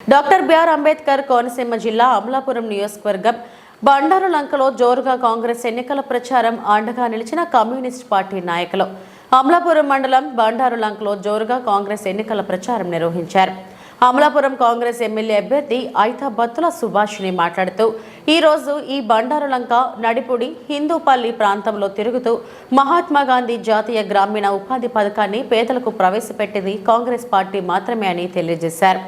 Doctor BR Ambedkar Konaseema జిల్లా అమలాపురం నియోజకవర్గం బండారు లంకలో జోరుగా కాంగ్రెస్ ఎన్నికల ప్రచారం అండగా నిలిచిన కమ్యూనిస్ట్ పార్టీ నాయకులు. అమలాపురం మండలం బండారు లంకలో జోరుగా కాంగ్రెస్ ఎన్నికల ప్రచారం నిర్వహించారు. అమలాపురం కాంగ్రెస్ ఎమ్మెల్యే అభ్యర్థి ఐతాబత్తుల సుభాషిణి మాట్లాడుతూ ఈ రోజు ఈ బండారులంక నడిపుడి హిందూపల్లి ప్రాంతంలో తిరుగుతూ మహాత్మా గాంధీ జాతీయ గ్రామీణ ఉపాధి పథకాన్ని పేదలకు ప్రవేశపెట్టింది కాంగ్రెస్ పార్టీ మాత్రమే అని తెలియజేశారు.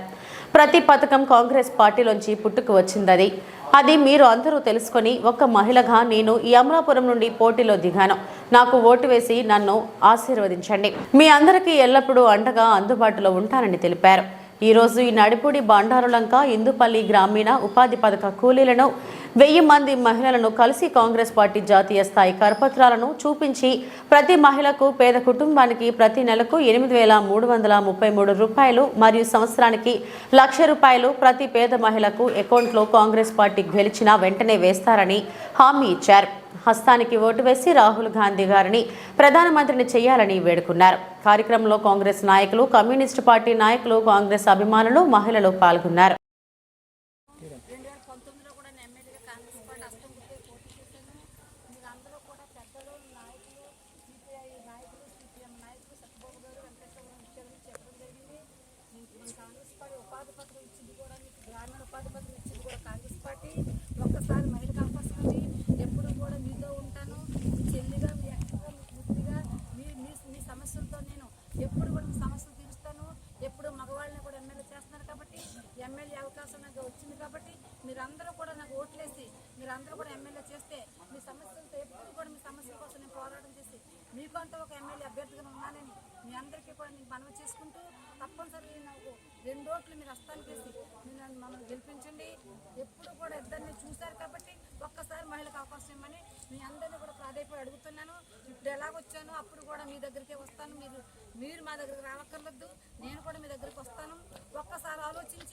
ప్రతి పథకం కాంగ్రెస్ పార్టీలోంచి పుట్టుకు వచ్చిందది. అది మీరు అందరూ తెలుసుకొని ఒక మహిళగా నేను ఈ అమలాపురం నుండి పోటీలో దిగాను. నాకు ఓటు వేసి నన్ను ఆశీర్వదించండి. మీ అందరికీ ఎల్లప్పుడూ అండగా అందుబాటులో ఉంటానని తెలిపారు. ఈరోజు ఈ నడిపుడి బండారులంక ఇందుపల్లి గ్రామీణ ఉపాధి పథక కూలీలను వెయ్యి మంది మహిళలను కలిసి కాంగ్రెస్ పార్టీ జాతీయ స్థాయి కరపత్రాలను చూపించి ప్రతి మహిళకు పేద కుటుంబానికి ప్రతి నెలకు ఎనిమిది వేల మూడు వందల ముప్పై మూడు రూపాయలు మరియు సంవత్సరానికి లక్ష రూపాయలు ప్రతి పేద మహిళకు అకౌంట్లో కాంగ్రెస్ పార్టీ గెలిచినా వెంటనే వేస్తారని హామీ ఇచ్చారు. హస్తానికి ఓటు వేసి రాహుల్ గాంధీ గారిని ప్రధానమంత్రిని చేయాలని వేడుకున్నారు. కార్యక్రమంలో కాంగ్రెస్ నాయకులు కమ్యూనిస్టు పార్టీ నాయకులు కాంగ్రెస్ అభిమానులు మహిళలు పాల్గొన్నారు. కాంగ్రెస్ పార్టీ ఉపాధి పత్రం ఇచ్చింది కూడా మీకు గ్రామీణ ఉపాధి పత్రం ఇచ్చింది కూడా కాంగ్రెస్ పార్టీ ఒక్కసారి మహిళకు అవకాశం ఉంది ఎప్పుడు కూడా మీతో ఉంటాను మీ చెల్లిగా మీ అక్కగా మీ పూర్తిగా మీ మీ మీ సమస్యలతో నేను ఎప్పుడు కూడా మీ సమస్యలు తీరుస్తాను ఎప్పుడు మగవాళ్ళని కూడా ఎమ్మెల్యే చేస్తున్నారు కాబట్టి ఎమ్మెల్యే అవకాశం నాకు వచ్చింది కాబట్టి మీరందరూ కూడా నాకు ఓట్లేసి మీరందరూ కూడా ఎమ్మెల్యే చేస్తే మీ సమస్యలతో ఎప్పుడు కూడా మీ సమస్యల కోసం నేను పోరాటం చేసి మీకంటూ ఒక ఎమ్మెల్యే అభ్యర్థిగా ఉన్నానని మీ అందరికీ కూడా నేను మనవి చేసుకుంటూ తప్పనిసరి నాకు రెండు ఓట్లు మీరు హస్తానికి చేసి మీరు నన్ను మమ్మల్ని గెలిపించండి. ఎప్పుడు కూడా ఇద్దరిని చూశారు కాబట్టి ఒక్కసారి మహిళకు అవకాశం ఇవ్వమని మీ అందరినీ కూడా ప్రాధాన్యపడి అడుగుతున్నాను. ఇప్పుడు ఎలాగొచ్చాను అప్పుడు కూడా మీ దగ్గరికే వస్తాను. మీరు మీరు మా దగ్గరికి రావక్కర్లేదు. నేను కూడా మీ దగ్గరికి వస్తాను. ఒక్కసారి ఆలోచించి